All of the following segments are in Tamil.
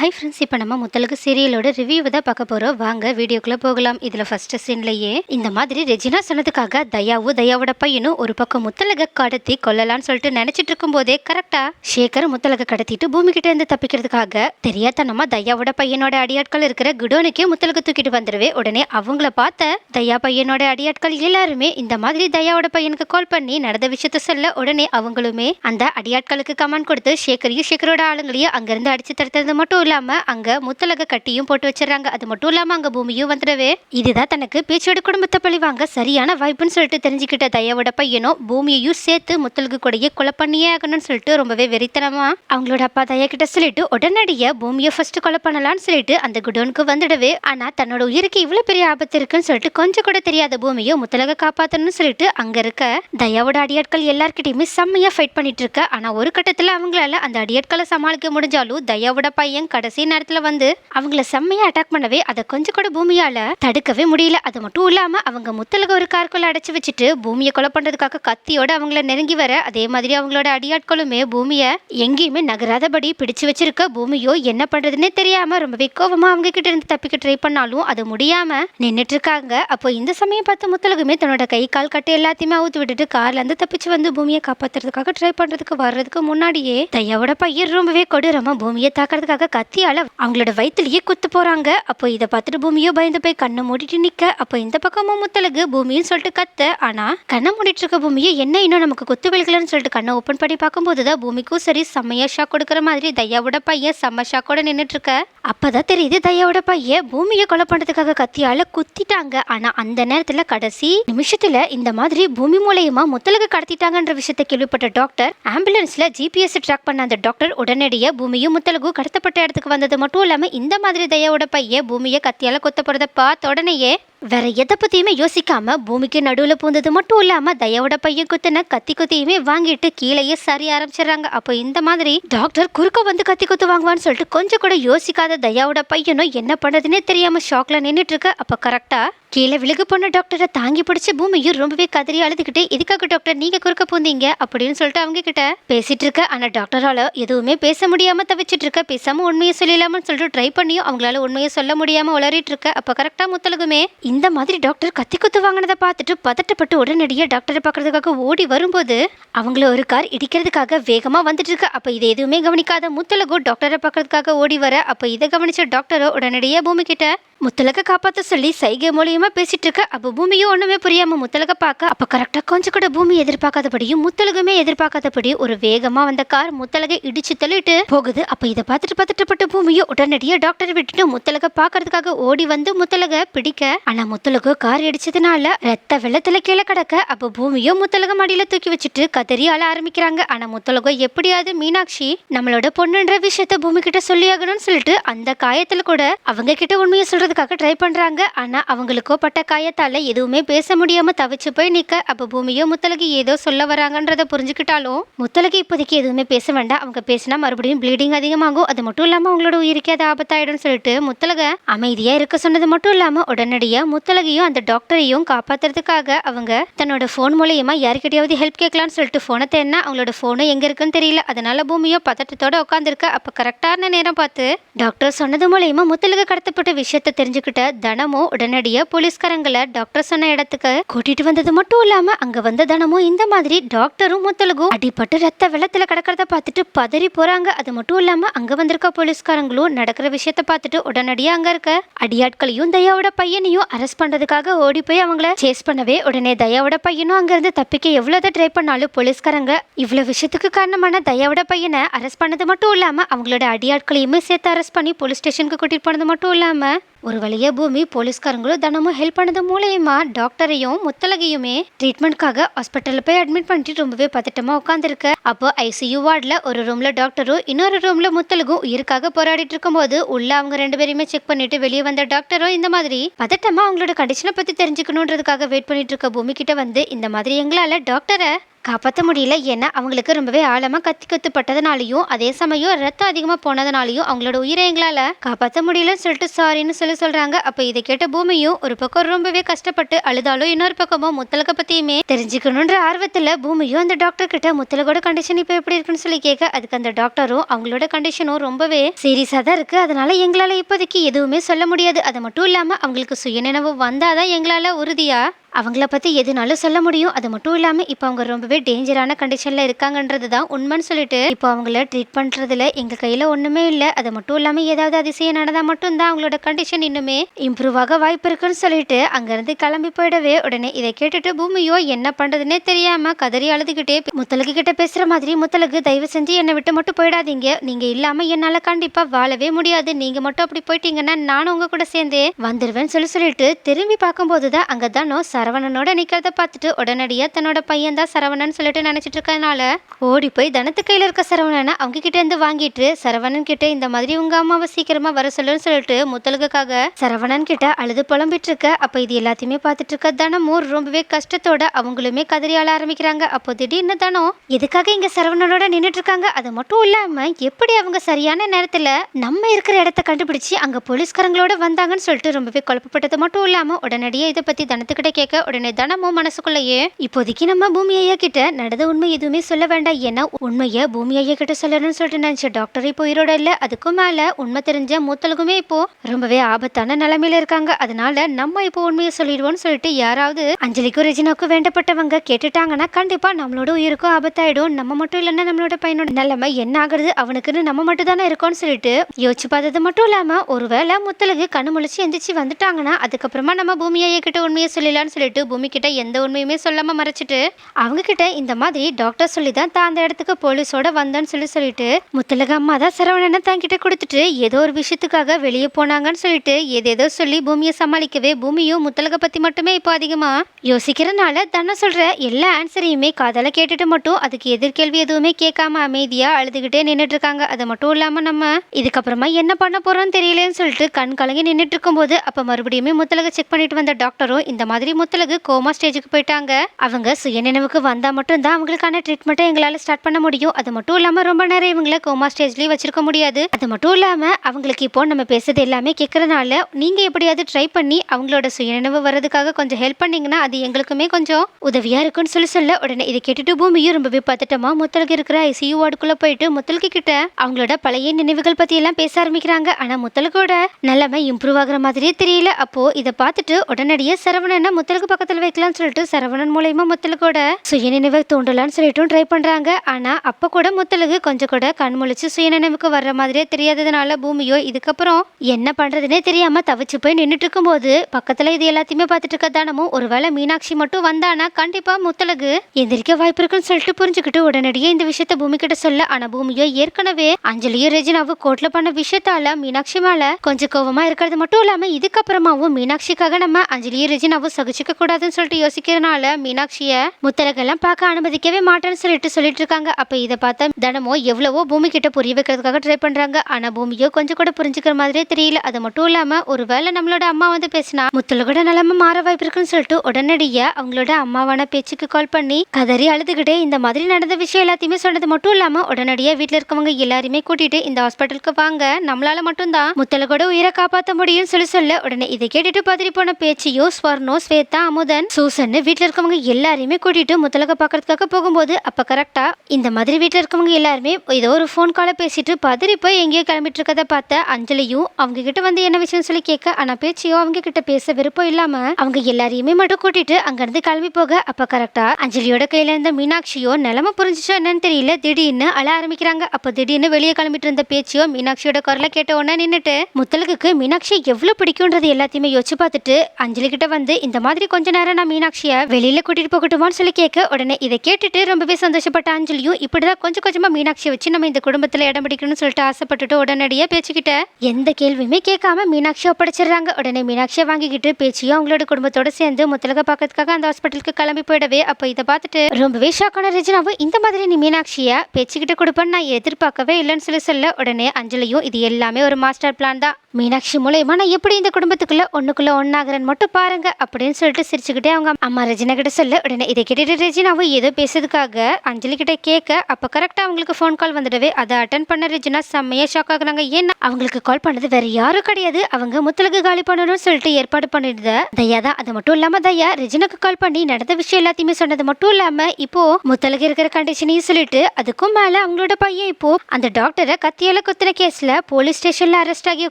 ஹை ஃப்ரெண்ட்ஸ் இப்போ நம்ம முத்தலகு சீரியலோட ரிவ்யூ தான் பார்க்க போகிறோம் வாங்க வீடியோக்குள்ளே போகலாம். இதில் ஃபர்ஸ்ட் சீன்லேயே இந்த மாதிரி ரெஜினா சொன்னதுக்காக தயாவும் தயாவோட பையனும் ஒரு பக்கம் முத்தலக கடத்தி கொல்லலாம்னு சொல்லிட்டு நினச்சிட்டு இருக்கும்போதே கரெக்டாக சேகர் முத்தலக கடத்திட்டு பூமி கிட்ட இருந்து தப்பிக்கிறதுக்காக தெரியாதனமா தயாவோட பையனோட அடியாட்கள் இருக்கிற குடோனுக்கே முத்தலக தூக்கிட்டு வந்துடுவே உடனே அவங்கள பார்த்த தயா பையனோட அடியாட்கள் எல்லாருமே இந்த மாதிரி தயாவோட பையனுக்கு கால் பண்ணி நடந்த விஷயத்த சொல்ல உடனே அவங்களுமே அந்த அடியாட்களுக்கு கமெண்ட் கொடுத்து சேகரையும் சேகரோட ஆளுங்களையும் அங்கிருந்து அடிச்சு தடுத்தது மட்டும் இல்லாமல் அங்கே முத்தலக கட்டியும் போட்டு வச்சிடறாங்க அது மட்டும் இல்லாமல் அங்கே பூமியும் வந்துடவே. இதுதான் தனக்கு பேச்சோட குடும்பத்தை பழிவாங்க சரியான வாய்ப்புன்னு சொல்லிட்டு தெரிஞ்சுக்கிட்ட தயாவோட பையனும் பூமியையும் சேர்த்து முத்தலகு கூடயே கொலை பண்ணியே ஆகணும்னு சொல்லிட்டு ரொம்பவே வெறித்தனமா. அவங்களோட அப்பா தயா கிட்ட சொல்லிட்டு உடனடியாக பூமியை ஃபர்ஸ்ட் கொலை பண்ணலாம்னு சொல்லிட்டு அந்த குடோனுக்கு வந்துடவே. ஆனால் தன்னோட உயிருக்கு இவ்வளோ பெரிய ஆபத்து இருக்குன்னு சொல்லிட்டு கொஞ்சம் கூட தெரியாத பூமியை முத்தலக காப்பாற்றணும்னு சொல்லிட்டு அங்கே இருக்க தயாவோட அடியாட்கள் எல்லாருக்கிட்டையுமே செம்மையாக ஃபைட் பண்ணிட்டு இருக்க. ஆனால் ஒரு கட்டத்தில் அவங்களால அந்த அடியாட்களை சமாளிக்க முடிஞ்சாலும் தயாவோட பையன் கடைசி நேரத்துல வந்து அவங்கள செம்மையா அட்டாக் பண்ணவே அதை கொஞ்சம் கூட பூமியால தடுக்கவே முடியல. அது மட்டும் இல்லாம அவங்க முத்தலக ஒரு கார்க்குள்ள அடைச்சு வச்சுட்டு பூமியை கொலை பண்றதுக்காக கத்தியோட அவங்கள நெருங்கி வர அதே மாதிரி அவங்களோட அடியாட்களுமே பூமியை எங்கேயுமே நகராதபடி பிடிச்சு வச்சிருக்க பூமியோ என்ன பண்றதுன்னே தெரியாம ரொம்பவே கோவமா அவங்க கிட்ட இருந்து தப்பிக்க ட்ரை பண்ணாலும் அது முடியாம நின்னுட்டு இருக்காங்க. அப்போ இந்த சமயம் பார்த்து முத்தலகுமே தன்னோட கை கால் கட்டு எல்லாத்தையுமே அவுத்து விட்டுட்டு கார்ல இருந்து தப்பிச்சு வந்து பூமியை காப்பாத்துறதுக்காக ட்ரை பண்றதுக்கு வர்றதுக்கு முன்னாடியே தையாவோட பையன் ரொம்பவே கொடூரமா பூமியை தாக்குறதுக்காக கத்தியால அவங்களோட வயிற்றுலேயே குத்து போறாங்க. அப்போ இதை பார்த்துட்டு பூமியோ பயந்து போய் கண்ணை மூடிட்டு நிக்க. அப்போ இந்த பக்கமும் முத்தலகு பூமியும் சொல்லிட்டு கத்த. ஆனா கண்ணை மூடிட்டு இருக்க பூமியை என்ன இன்னும் நமக்கு குத்து விழுகலன்னு சொல்லிட்டு கண்ணை ஓப்பன் பண்ணி பார்க்கும்போது தான் பூமிக்கும் சரி செம்மையா ஷாக் கொடுக்குற மாதிரி தையாவோட பையன் செம்ம ஷாக்கோட நின்றுட்டு இருக்க. அப்பதான் தெரியுது தையாவோட பையன் பூமியை கொலை பண்ணுறதுக்காக கத்தியால குத்திட்டாங்க. ஆனா அந்த நேரத்துல கடைசி நிமிஷத்துல இந்த மாதிரி பூமி மூலயமா முத்தலகு கடத்திட்டாங்கன்ற விஷயத்தை கேள்விப்பட்ட டாக்டர் ஆம்புலன்ஸ்ல ஜிபிஎஸ் ட்ராக் பண்ண அந்த டாக்டர் உடனடியாக பூமியும் முத்தலகும் கடத்தப்பட்ட இடத்துக்கு வந்தது மட்டும் இல்லாமல் இந்த மாதிரி தயாவோட பையன் பூமியை கத்தியால் குத்தப்படுறத பார்த்த உடனேயே வேற எதை பற்றியுமே யோசிக்காம பூமிக்கு நடுவில் பூந்தது மட்டும் இல்லாமல் தயவோட பையன் குத்துன கத்தி குத்தியுமே வாங்கிட்டு கீழேயே சரி ஆரம்பிச்சிடுறாங்க. அப்போ இந்த மாதிரி டாக்டர் குறுக்க வந்து கத்தி குத்து வாங்குவான்னு சொல்லிட்டு கொஞ்சம் கூட யோசிக்காத தயாவோட பையனும் என்ன பண்றதுன்னே தெரியாம ஷாக்ல நின்றுட்டு இருக்க. அப்போ கரெக்டா கீழே விழுகு போன டாக்டரை தாங்கி பிடிச்ச பூமியும் ரொம்பவே கதறி அழுதுகிட்டு இதுக்காக டாக்டர் நீங்க குறுக்க பூந்தீங்க? அப்படின்னு சொல்லிட்டு அவங்க கிட்ட பேசிட்டு இருக்க. ஆனா டாக்டரால எதுவுமே பேச முடியாம தவிச்சிட்டு இருக்க. பேசாம உண்மையை சொல்லிடலாம்னு சொல்லிட்டு ட்ரை பண்ணியும் அவங்களால உண்மையை சொல்ல முடியாம உளறிட்டு இருக்க. அப்ப கரெக்டா முத்தலகுமே இந்த மாதிரி டாக்டர் கத்தி குத்து வாங்கினதை பார்த்துட்டு பதட்டப்பட்டு உடனடியாக டாக்டரை பார்க்கறதுக்காக ஓடி வரும்போது அவங்கள ஒரு கார் இடிக்கிறதுக்காக வேகமாக வந்துட்டு இருக்கு. அப்போ இதை எதுவுமே கவனிக்காத முத்தலகு டாக்டரை பார்க்கறதுக்காக ஓடி வர அப்போ இதை கவனிச்ச டாக்டரோ உடனடியாக பூமி கிட்ட முத்தலக காப்பாற்ற சொல்லி சைகை மூலியமா பேசிட்டு இருக்க அப்போ பூமியும் ஒன்றுமே புரியாமல் முத்தலக பார்க்க அப்போ கரெக்டாக கொஞ்சம் கூட பூமி எதிர்பார்க்காதபடியும் முத்தலகுமே எதிர்பார்க்காதபடி ஒரு வேகமாக வந்த கார் முத்தலகை இடிச்சு தள்ளிட்டு போகுது. அப்போ இதை பார்த்துட்டு பதட்டப்பட்ட பூமியும் உடனடியாக டாக்டரை விட்டுட்டு முத்தலக பார்க்கறதுக்காக ஓடி வந்து முத்தலகை பிடிக்க. ஆனால் முத்தலகு கார் இடிச்சதுனால ரத்த வெள்ளத்தில் கீழே கிடக்க அப்போ பூமியும் முத்தலக மடியில் தூக்கி வச்சுட்டு கதறி ஆள ஆரம்பிக்கிறாங்க. ஆனால் முத்தலகோ எப்படியாவது மீனாட்சி நம்மளோட பொண்ணுன்ற விஷயத்த பூமி கிட்ட சொல்லியாகணும்னு சொல்லிட்டு அந்த காயத்தில் கூட அவங்க கிட்ட உண்மையை பேசுறதுக்காக ட்ரை பண்ணுறாங்க ஆனால் அவங்களுக்கோ பட்ட காயத்தால் எதுவுமே பேச முடியாமல் தவிச்சு போய் நிற்க அப்போ பூமியோ முத்தலகி ஏதோ சொல்ல வராங்கன்றதை புரிஞ்சுக்கிட்டாலும் முத்தலகி இப்போதைக்கு எதுவுமே பேச வேண்டாம். அவங்க பேசினா மறுபடியும் ப்ளீடிங் அதிகமாகும். அது மட்டும் இல்லாமல் அவங்களோட உயிருக்கே அது ஆபத்தாயிடும்னு சொல்லிட்டு முத்தலக அமைதியாக இருக்க சொன்னது மட்டும் இல்லாமல் உடனடியாக முத்தலகையும் அந்த டாக்டரையும் காப்பாற்றுறதுக்காக அவங்க தன்னோட ஃபோன் மூலயமா யாருக்கிட்டையாவது ஹெல்ப் கேட்கலான்னு சொல்லிட்டு ஃபோனை தேடினா அவங்களோட ஃபோனும் எங்கே இருக்குன்னு தெரியல. அதனால பூமியோ பதட்டத்தோட உட்காந்துருக்க அப்போ கரெக்டான நேரம் பார்த்து டாக்டர் சொன்னது மூலியமா முத்தலக கடத்தப்பட்ட விஷயத்தை தெரிஞ்சுக்கிட்ட தனமும் உடனடியாக போலீஸ்காரங்களை டாக்டர் சொன்ன இடத்துக்கு கூட்டிட்டு வந்தது மட்டும் இல்லாம அங்க வந்த தனமும் இந்த மாதிரி டாக்டரும் முத்தலகும் அடிபட்டு ரத்த வெள்ளத்துல கிடக்கிறத பார்த்துட்டு பதறி போறாங்க. அது மட்டும் இல்லாம அங்க வந்திருக்க போலீஸ்காரங்களும் நடக்கிற விஷயத்த பார்த்துட்டு உடனடியாக அங்க இருக்க அடியாட்களையும் தயாவோட பையனையும் அரெஸ்ட் பண்றதுக்காக ஓடி போய் அவங்கள சேஸ் பண்ணவே உடனே தயாவோட பையனும் அங்க இருந்து தப்பிக்க எவ்வளவு ட்ரை பண்ணாலும் போலீஸ்காரங்க இவ்வளவு விஷயத்துக்கு காரணமான தயாவோட பையனை அரெஸ்ட் பண்ணது மட்டும் இல்லாம அவங்களோட அடியாட்களையுமே சேர்த்து அரெஸ்ட் பண்ணி போலீஸ் ஸ்டேஷனுக்கு கூட்டிட்டு போனது மட்டும் இல்லாம ஒரு வழியா பூமி போலீஸ்காரங்களும் தினமும் ஹெல்ப் பண்ணது மூலயமா டாக்டரையும் முத்தலகையுமே ட்ரீட்மெண்ட்காக ஹாஸ்பிட்டலில் போய் அட்மிட் பண்ணிட்டு ரொம்பவே பதட்டமா உட்காந்துருக்க அப்போ ஐசியூ வார்டில் ஒரு ரூமில் டாக்டரும் இன்னொரு ரூமில் முத்தலகும் உயிருக்காக போராடிட்டு இருக்கும்போது உள்ள அவங்க ரெண்டு பேரையுமே செக் பண்ணிட்டு வெளியே வந்த டாக்டரும் இந்த மாதிரி பதட்டமாக அவங்களோட கண்டிஷனை பற்றி தெரிஞ்சுக்கணுன்றதுக்காக வெயிட் பண்ணிட்டு இருக்க பூமி கிட்ட வந்து இந்த மாதிரி எங்களால் டாக்டரை காப்பாற்ற முடியல. ஏன்னா அவங்களுக்கு ரொம்பவே ஆழமாக கத்தி கத்துப்பட்டதுனாலையும் அதே சமயம் ரத்தம் அதிகமாக போனதுனாலையும் அவங்களோட உயிரை எங்களால் காப்பாற்ற முடியலன்னு சொல்லிட்டு சாரின்னு சொல்லி சொல்கிறாங்க அப்போ இதை கேட்ட பூமியும் ஒரு பக்கம் ரொம்பவே கஷ்டப்பட்டு அழுதாலும் இன்னொரு பக்கமும் முத்தலக்கை பற்றியுமே தெரிஞ்சுக்கணுன்ற ஆர்வத்தில் பூமியும் அந்த டாக்டர் கிட்ட முத்தலகோட கண்டிஷன் இப்போ எப்படி இருக்குன்னு சொல்லி கேட்க அதுக்கு அந்த டாக்டரும் அவங்களோட கண்டிஷனும் ரொம்பவே சீரியஸாக தான் இருக்குது அதனால் எங்களால் இப்போதைக்கு எதுவுமே சொல்ல முடியாது. அது மட்டும் இல்லாமல் அவங்களுக்கு சுயநினைவு வந்தாதான் எங்களால் உறுதியாக அவங்கள பற்றி எதுனாலும் சொல்ல முடியும். அது மட்டும் இல்லாமல் இப்போ அவங்க ரொம்ப ரொம்பவே டேஞ்சரான கண்டிஷனில் இருக்காங்கன்றது தான் உண்மைன்னு சொல்லிட்டு இப்போ அவங்கள ட்ரீட் பண்ணுறதுல எங்கள் கையில் ஒன்றுமே இல்லை. அது மட்டும் இல்லாமல் ஏதாவது அதிசயம் நடந்தால் மட்டும்தான் அவங்களோட கண்டிஷன் இன்னுமே இம்ப்ரூவ் ஆக வாய்ப்பு இருக்குன்னு சொல்லிட்டு அங்கேருந்து கிளம்பி போயிடவே உடனே இதை கேட்டுட்டு பூமியோ என்ன பண்ணுறதுனே தெரியாமல் கதறி அழுதுகிட்டே முத்தலகு கிட்ட பேசுகிற மாதிரி முத்தலகு தயவு செஞ்சு என்னை விட்டு மட்டும் போயிடாதீங்க. நீங்கள் இல்லாமல் என்னால் கண்டிப்பாக வாழவே முடியாது. நீங்கள் மட்டும் அப்படி போயிட்டீங்கன்னா நானும் உங்கள் கூட சேர்ந்தே வந்துடுவேன்னு சொல்லி சொல்லிட்டு திரும்பி பார்க்கும்போது தான் அங்கே தானோ சரவணனோட நிற்கிறத பார்த்துட்டு உடனடியாக தன்னோட பையன் தான் சரவணன் சொல்லிட்டு நினைச்சிட்டு இருக்கனால ஓடி போய் தனத்து கையில இருக்க சரவணனை அவங்க கிட்ட இருந்து வாங்கிட்டு சரவணன் கிட்ட இந்த மாதிரி உங்க அம்மாவை சீக்கிரமா வர சொல்லுன்னு சொல்லிட்டு முத்தலுக்காக சரவணன் கிட்ட அழுது புலம்பிட்டு இருக்க அப்ப இது எல்லாத்தையுமே பார்த்துட்டு இருக்க தனமும் ரொம்பவே கஷ்டத்தோட அவங்களுமே கதறி ஆள ஆரம்பிக்கிறாங்க. அப்போ திடீர்னு தனம் எதுக்காக இங்க சரவணனோட நின்னுட்டு இருக்காங்க அது மட்டும் இல்லாம எப்படி அவங்க சரியான நேரத்துல நம்ம இருக்கிற இடத்த கண்டுபிடிச்சு அங்க போலீஸ்காரங்களோட வந்தாங்கன்னு சொல்லிட்டு ரொம்பவே குழப்பப்பட்டது மட்டும் இல்லாம உடனடியே இதை பத்தி தனத்துக்கிட்ட கேட்க உடனே தனமும் மனசுக்குள்ளேயே இப்போதைக்கு நம்ம பூமி ஐயா கிட்ட நடந்த உண்மை எதுவுமே சொல்ல வேண்டாம் ஏன்னா உண்மையை பூமி ஐயா கிட்ட சொல்லணும்னு சொல்லிட்டு நினைச்ச டாக்டர் இப்போ உயிரோட இல்ல அதுக்கும் மேல உண்மை தெரிஞ்ச மூத்தலுக்குமே இப்போ ரொம்பவே ஆபத்தான நிலைமையில இருக்காங்க. அதனால நம்ம இப்போ உண்மையை சொல்லிடுவோம்னு சொல்லிட்டு யாராவது அஞ்சலிக்கும் ரெஜினாக்கும் வேண்டப்பட்டவங்க கேட்டுட்டாங்கன்னா கண்டிப்பா நம்மளோட உயிருக்கும் ஆபத்தாயிடும். நம்ம மட்டும் இல்லைன்னா நம்மளோட பையனோட நிலைமை என்ன ஆகுறது? அவனுக்குன்னு நம்ம மட்டும் தானே இருக்கோம்னு சொல்லிட்டு யோசிச்சு பார்த்தது மட்டும் இல்லாம ஒருவேளை முத்தலுக்கு கண்ணு முழிச்சு எந்திரிச்சு வந்துட்டாங்கன்னா அதுக்கப்புறமா நம்ம பூமி ஐயா கிட்ட உண்மையை சொல்லலாம்னு சொல்லிட்டு பூமி கிட்ட எந்த உண்மையுமே சொல்லாம மறைச்சிட்டு அவங்க கிட்ட இந்த மாதிரி டாக்டர் சொல்லி தான் தான் அந்த இடத்துக்கு போலீஸோட வந்தேன்னு சொல்லி சொல்லிட்டு முத்தலக அம்மா தான் சரவணனை தங்கிட்ட கொடுத்துட்டு ஏதோ ஒரு விஷயத்துக்காக வெளியே போனாங்கன்னு சொல்லிட்டு ஏதேதோ சொல்லி பூமியை சமாளிக்கவே பூமியும் முத்தலக பத்தி மட்டுமே இப்போ அதிகமா யோசிக்கிறனால தன்னை சொல்ற எல்லா ஆன்சரையுமே காதல கேட்டுட்டு மட்டும் அதுக்கு எதிர்கேள்வி எதுவுமே கேட்காம அமைதியா அழுதுகிட்டே நின்றுட்டு இருக்காங்க. அது மட்டும் இல்லாம நம்ம இதுக்கப்புறமா என்ன பண்ண போறோம்னு தெரியலன்னு சொல்லிட்டு கண் கலங்கி நின்னுட்டு இருக்கும்போது அப்ப மறுபடியுமே முத்தலக செக் பண்ணிட்டு வந்த டாக்டரும் இந்த மாதிரி முத்தலகு கோமா ஸ்டேஜுக்கு போயிட்டாங்க. அவங்க சுயநினைவுக்கு வந்த மட்டும்தான் அவங்களுக்கான ட்ரீட்மெண்ட்டை எங்களால் ஸ்டார்ட் பண்ண முடியும். அது மட்டும் இல்லாமல் ரொம்ப நேரம் இவங்களை கோமா ஸ்டேஜ்லேயும் வச்சிருக்க முடியாது. அது மட்டும் இல்லாமல் அவங்களுக்கு இப்போ நம்ம பேசுறது எல்லாமே கேட்கறதுனால நீங்கள் எப்படியாவது ட்ரை பண்ணி அவங்களோட சுயநினைவு வர்றதுக்காக கொஞ்சம் ஹெல்ப் பண்ணீங்கன்னா அது எங்களுக்குமே கொஞ்சம் உதவியாக இருக்கும்னு சொல்லி சொல்ல. உடனே இதை கேட்டுட்டு பூமியும் ரொம்பவே பதட்டமா முத்தலுக்கு இருக்கிற ஐசியூ வார்டுக்குள்ளே போயிட்டு முத்தலுக்கு கிட்ட அவங்களோட பழைய நினைவுகள் பற்றியெல்லாம் எல்லாம் பேச ஆரம்பிக்கிறாங்க. ஆனால் முத்தலுக்கோட நிலைமை இம்ப்ரூவ் ஆகுற மாதிரியே தெரியல. அப்போது இதை பார்த்துட்டு உடனடியே சரவணனை முத்தலுக்கு பக்கத்தில் வைக்கலாம்னு சொல்லிட்டு சரவணன் மூலயமா முத்தலுக்கோட சுயநினைவை தோண்டலாம்னு சொல்லிட்டும் ட்ரை பண்ணுறாங்க ஆனால் அப்போ கூட முத்தலுக்கு கொஞ்சம் கூட கண் முழிச்சு சுயநினைவுக்கு வர்ற மாதிரியே தெரியாததுனால பூமியோ இதுக்கப்புறம் என்ன பண்ணுறதுனே தெரியாமல் தவிச்சு போய் நின்றுட்டு இருக்கும்போது பக்கத்தில் இது எல்லாத்தையுமே பார்த்துட்டு இருக்க தானமும் ஒருவேளை மீனாட்சி மட்டும் வந்தானா கண்டிப்பாக முத்தலகு எந்திரிக்க வாய்ப்பு இருக்குன்னு சொல்லிட்டு புரிஞ்சுக்கிட்டு உடனடியே இந்த விஷயத்த பூமி கிட்ட சொல்ல ஆனால் பூமியோ ஏற்கனவே அஞ்சலியும் ரெஜினாவும் கோர்ட்ல பண்ண விஷயத்தால மீனாட்சி மேல கொஞ்சம் கோவமா இருக்கிறது மட்டும் இல்லாம இதுக்கப்புறமாவும் மீனாட்சிக்காக நம்ம அஞ்சலியும் ரெஜினாவும் சகிச்சுக்க கூடாதுன்னு சொல்லிட்டு யோசிக்கிறனால மீனாட்சிய முத்தலகெல்லாம் பார்க்க அனுமதிக்கவே மாட்டேன்னு சொல்லிட்டு சொல்லிட்டு இருக்காங்க அப்போ இதை பார்த்தா தனமோ எவ்வளவோ பூமி கிட்ட புரிய வைக்கிறதுக்காக ட்ரை பண்றாங்க. ஆனா பூமியோ கொஞ்சம் கூட புரிஞ்சுக்கிற மாதிரியே தெரியல. அது மட்டும் இல்லாம ஒருவேளை நம்மளோட அம்மா வந்து பேசினா முத்தலகோட நிலைமை மாற வாய்ப்பு இருக்குன்னு சொல்லிட்டு உடனடியா அவங்களோட அம்மாவான பேச்சுக்கு கால் பண்ணி கதறி அழுதுகிட்டே இந்த மாதிரி நடந்த விஷயம் எல்லாத்தையுமே சொன்னது மட்டும் இல்லாம உடனடியா வீட்டில் இருக்கவங்க எல்லாருமே கூட்டிட்டு இந்த ஹாஸ்பிட்டலுக்கு வாங்க. நம்மளால மட்டும்தான். முத்தலகோட உயிரை காப்பாற்ற முடியும்னு சொல்லி சொல்ல. உடனே இதை கேட்டுட்டு பதறி போன பேச்சியோ ஸ்வர்ணோ ஸ்வேதா அமுதன் சூசன் வீட்ல இருக்கவங்க எல்லாரையுமே கூட்டிட்டு வேலை பார்க்குறதுக்காக போகும்போது அப்போ கரெக்டா இந்த மாதிரி வீட்டில் இருக்கவங்க எல்லாருமே ஏதோ ஒரு ஃபோன் காலை பேசிட்டு பதறி போய் எங்கேயோ கிளம்பிட்டு இருக்கதை பார்த்த அஞ்சலியும் அவங்க கிட்ட வந்து என்ன விஷயம் சொல்லி கேட்க ஆனா பேச்சியோ அவங்க கிட்ட பேச விருப்பம் இல்லாம அவங்க எல்லாரையுமே மட்டும் கூட்டிட்டு அங்கிருந்து கிளம்பி போக அப்ப கரெக்டா அஞ்சலியோட கையில இருந்த மீனாட்சியோ நிலைமை புரிஞ்சுச்சோ என்னன்னு தெரியல. திடீர்னு அழ ஆரம்பிக்கிறாங்க. அப்ப திடீர்னு வெளியே கிளம்பிட்டு இருந்த பேச்சியோ மீனாட்சியோட குரலை கேட்ட உடனே நின்னுட்டு முத்தலுக்கு மீனாட்சி எவ்வளவு பிடிக்கும்ன்றது எல்லாத்தையுமே யோசிச்சு பார்த்துட்டு அஞ்சலி கிட்ட வந்து இந்த மாதிரி கொஞ்ச நேரம் நான் மீனாட்சிய வெளியில கூட்டிட்டு போகட்டுமான்னு சொல்லி கேட்க உடனே இதை கேட்டுட்டு ரொம்பவே சந்தோஷப்பட்ட அஞ்சலியும் இப்படிதான் கொஞ்சம் கொஞ்சமா மீனாட்சியை வச்சு நம்ம இந்த குடும்பத்துல இடம் பிடிக்கணும்னு சொல்லிட்டு ஆசைப்பட்டுட்டு உடனடியா பேச்சுக்கிட்ட எந்த கேள்வியுமே கேட்காம மீனாட்சியை ஒப்படைச்சிடுறாங்க. உடனே மீனாட்சியை வாங்கிக்கிட்டு பேச்சியும் அவங்களோட குடும்பத்தோட சேர்ந்து முத்தலக பார்க்கறதுக்காக அந்த ஹாஸ்பிட்டலுக்கு கிளம்பி போயிடவே அப்போ இதை பார்த்துட்டு ரொம்பவே ஷாக்கான ரெஜினாவும் இந்த மாதிரி நீ மீனாட்சியை பேச்சுக்கிட்ட கொடுப்பேன்னு நான் எதிர்பார்க்கவே இல்லைன்னு சொல்லி சொல்ல உடனே அஞ்சலியும் இது எல்லாமே ஒரு மாஸ்டர் பிளான் தான். மீனாட்சி மூலயமா நான் எப்படி இந்த குடும்பத்துக்குள்ள ஒண்ணுக்குள்ள ஒன்னாகிறேன் மட்டும் பாருங்க அப்படின்னு சொல்லிட்டு சிரிச்சுக்கிட்டே அவங்க அம்மா ரெஜினா கிட்ட சொல்ல உடனே இதை கேட்டுட்டு ரெஜினா ரெஜினாவும் ஏதோ பேசுறதுக்காக அஞ்சலி கிட்ட கேட்க அப்போ கரெக்டாக அவங்களுக்கு ஃபோன் கால் வந்துடவே. அதை அட்டன் பண்ண ரெஜினா செம்மையா ஷாக் ஆகுறாங்க. ஏன்னா அவங்களுக்கு கால் பண்ணது வேற யாரும் கிடையாது. அவங்க முத்தலுக்கு காலி பண்ணணும்னு சொல்லிட்டு ஏற்பாடு பண்ணிருந்த தயா தான். அது மட்டும் இல்லாம தயா ரெஜினாக்கு கால் பண்ணி நடந்த விஷயம் எல்லாத்தையுமே சொன்னது மட்டும் இல்லாம இப்போ முத்தலுக்கு இருக்கிற கண்டிஷனையும் சொல்லிட்டு அதுக்கும் மேல அவங்களோட பையன் இப்போ அந்த டாக்டரை கத்தியால குத்துன கேஸ்ல போலீஸ் ஸ்டேஷன்ல அரெஸ்ட் ஆகி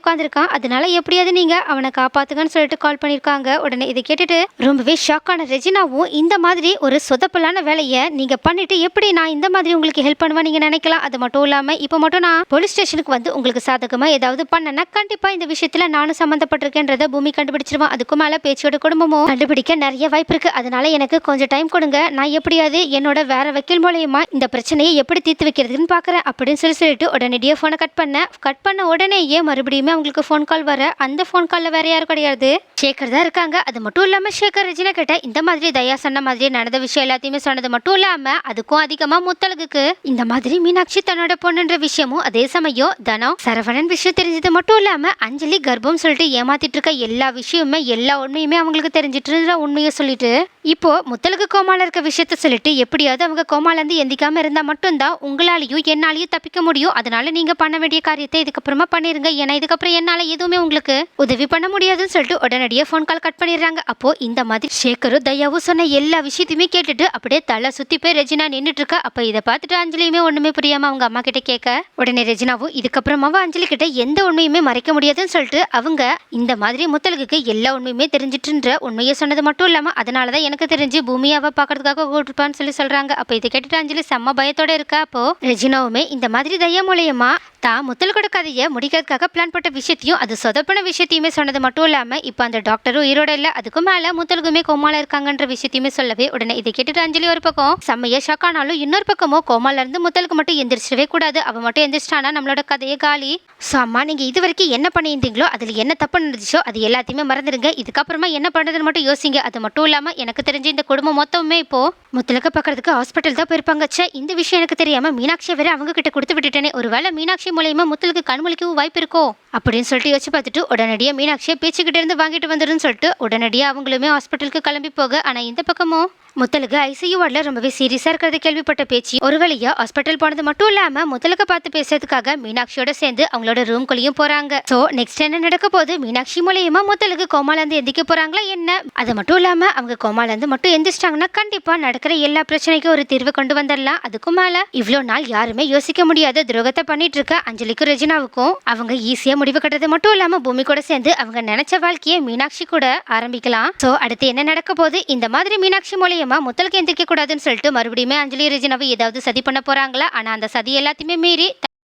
உட்காந்துருக்கான் அதனால எப்படியாவது நீங்க அவனை காப்பாத்துங்கன்னு சொல்லிட்டு கால் பண்ணிருக்காங்க. உடனே இதை கேட்டுட்டு ரொம்பவே ஷாக் ஆன ரெஜினாவும் இந்த மாதிரி ஒரு சொதப்பலான வேலையை நீங்கள் பண்ணிவிட்டு எப்படி நான் இந்த மாதிரி உங்களுக்கு ஹெல்ப் பண்ணுவேன் நீங்கள் நினைக்கலாம்? அது மட்டும் இல்லாமல் இப்போ மட்டும் நான் போலீஸ் ஸ்டேஷனுக்கு வந்து உங்களுக்கு சாதகமாக ஏதாவது பண்ணனா கண்டிப்பாக இந்த விஷயத்தில் நானும் சம்மந்தப்பட்டிருக்கேன்றத பூமி கண்டுபிடிச்சிருவான். அதுக்கும் மேலே பேச்சோட குடும்பமும் கண்டுபிடிக்க நிறைய வாய்ப்பு இருக்குது அதனால எனக்கு கொஞ்சம் டைம் கொடுங்க. நான் எப்படியாவது என்னோட வேற வக்கீல் மூலயமா இந்த பிரச்சனையை எப்படி தீர்த்து வைக்கிறதுன்னு பார்க்குறேன் அப்படின்னு சொல்லி சொல்லிட்டு உடனடியே ஃபோனை கட் பண்ணேன். கட் பண்ண உடனேயே மறுபடியுமே அவங்களுக்கு ஃபோன் கால் வர. அந்த ஃபோன் காலில் வேற யாரும் கிடையாது. சேகர் தான் இருக்காங்க. அது மட்டும் இல்லாமல் சேகர் ரஜினா கிட்ட இந்த மாதிரி தயா சொன்ன மாதிரி நடந்த விஷயம் எல்லாத்தையுமே சொன்னது மட்டும் இல்லாம அதுக்கும் அதிகமா முத்தழகுக்கு. இந்த மாதிரி மீனாட்சி தன்னோட பொண்ணுன்ற விஷயமும் அதே சமயம் தனம் சரவணன் விஷயம் தெரிஞ்சது மட்டும் இல்லாம அஞ்சலி கர்ப்பம் சொல்லிட்டு ஏமாத்திட்டு இருக்க எல்லா விஷயமுமே எல்லா உண்மையுமே அவங்களுக்கு தெரிஞ்சிட்டு உண்மையை சொல்லிட்டு இப்போ முத்தலுக்கு கோமால இருக்க விஷயத்த சொல்லிட்டு எப்படியாவது அவங்க கோமால இருந்து எந்திக்காம இருந்தா மட்டும்தான் உங்களாலையும் என்னாலையும் தப்பிக்க முடியும். அதனால நீங்க பண்ண வேண்டிய காரியத்தை இதுக்கப்புறமா பண்ணிருங்க. ஏன்னா இதுக்கப்புறம் என்னால எதுவுமே உங்களுக்கு உதவி பண்ண முடியாதுன்னு சொல்லிட்டு உடனடியே ஃபோன் கால் கட் பண்ணிடுறாங்க. அப்போ இந்த மாதிரி சேகரும் தயாவும் சொன்ன எல்லா விஷயத்தையுமே கேட்டுட்டு அப்படியே தலை சுத்தி போய் ரெஜினா நின்னுட்டு இருக்கா அப்ப இதை பார்த்துட்டு அஞ்சலியுமே ஒண்ணுமே புரியாம அவங்க அம்மா கிட்ட கேட்க உடனே ரெஜினாவும் இதுக்கப்புறமாவும் அஞ்சலி கிட்ட எந்த உண்மையுமே மறைக்க முடியாதுன்னு சொல்லிட்டு அவங்க இந்த மாதிரி முத்தலுக்கு எல்லா உண்மையுமே தெரிஞ்சிட்டுன்ற உண்மையை சொன்னது மட்டும் இல்லாம அதனாலதான் எனக்கு தெரிஞ்சு பூமியாவை பார்க்கறதுக்காக கூட்டிருப்பான்னு சொல்லி சொல்றாங்க. அப்ப இதை கேட்டுட்டு அஞ்சலி செம்ம பயத்தோட இருக்கா. அப்போ ரெஜினாவுமே இந்த மாதிரி தயா மூலியமா தான் முத்தல்கோட கதையை முடிக்கிறதுக்காக பிளான் போட்ட விஷயத்தையும் அது சொதப்பின விஷயத்தையுமே சொன்னது மட்டும் இல்லாம இப்போ அந்த டாக்டரும் உயிரோட இல்ல அதுக்கும் மேல முத்தலுக்குமே கோமால இருக்காங்கன்ற விஷயத்தையுமே சொல்லவே உடனே இதை கேட்டுட்டு அஞ்சலி ஒரு பக்கம் செம்மையா ஷாக் ஆனாலும் இன்னொரு பக்கமோ கோமால இருந்து முத்தலுக்கு மட்டும் எந்திரிச்சிடவே கூடாது. அவன் மட்டும் எந்திரிச்சிட்டானா? நம்மளோட கதையே காலி. ஸோ அம்மா நீங்க இது வரைக்கும் என்ன பண்ணியிருந்தீங்களோ அதில் என்ன தப்பு நடந்துச்சோ அது எல்லாத்தையுமே மறந்துடுங்க இதுக்கப்புறமா என்ன பண்ணுறதுன்னு மட்டும் யோசிங்க. அது மட்டும் இல்லாமல் எனக்கு தெரிஞ்ச இந்த குடும்பம் மொத்தமுமே இப்போ முத்தலுக்கு பார்க்கறதுக்கு ஹாஸ்பிட்டல் தான் போயிருப்பாங்க. ச்சே இந்த விஷயம் எனக்கு தெரியாம மீனாட்சியை வேற அவங்க கிட்ட கொடுத்து விட்டுட்டேனே. ஒருவேளை மீனாட்சி மூலயமா முத்தலுக்கு கண்மொழிக்கவும் வாய்ப்பு இருக்கோ? அப்படின்னு சொல்லிட்டு யோசிச்சு பார்த்துட்டு உடனடியாக மீனாட்சியை பேச்சுக்கிட்டே இருந்து வாங்கிட்டு வந்துருன்னு சொல்லிட்டு உடனடியாக அவங்களுமே ஹாஸ்பிட்டலுக்கு கிளம்பி போக. ஆனால் இந்த பக்கமும் முத்தலுக்கு ஐசியூ வார்டில் ரொம்பவே சீரியஸாக இருக்கிறத கேள்விப்பட்ட பேச்சு. ஒரு வழியாக ஹாஸ்பிட்டல் போனது மட்டும் இல்லாமல் முத்தலுக்கு பார்த்து பேசுறதுக்காக மீனாட்சியோட சேர்ந்து அவங்களோட ரூம்குள்ளேயும் போகிறாங்க ஸோ நெக்ஸ்ட் என்ன நடக்க போது மீனாட்சி மூலியமாக முத்தலுக்கு கோமாலேருந்து எந்திக்க போகிறாங்களா என்ன? அது மட்டும் இல்லாமல் அவங்க கோமாலேருந்து மட்டும் எந்திரிச்சிட்டாங்கன்னா கண்டிப்பாக நடக்கிற எல்லா பிரச்சனைக்கும் ஒரு தீர்வு கொண்டு வந்துடலாம் அதுக்கும் மேலே இவ்வளோ நாள் யாருமே யோசிக்க முடியாத துரோகத்தை பண்ணிட்டு இருக்க அஞ்சலிக்கும் ரெஜினாவுக்கும் அவங்க ஈஸியாக முடிவு கட்டுறது மட்டும் இல்லாமல் பூமி கூட சேர்ந்து அவங்க நினைச்ச வாழ்க்கையை மீனாட்சி கூட ஆரம்பிக்கலாம். ஸோ அடுத்து என்ன நடக்க போது இந்த மாதிரி மீனாட்சி நிச்சயமாக முத்தலுக்கு எந்திரிக்க கூடாதுன்னு சொல்லிட்டு மறுபடியும் அஞ்சலி ரெஜினாவை ஏதாவது சதி பண்ண போறாங்களா? ஆனா அந்த சதி எல்லாத்தையுமே மீறி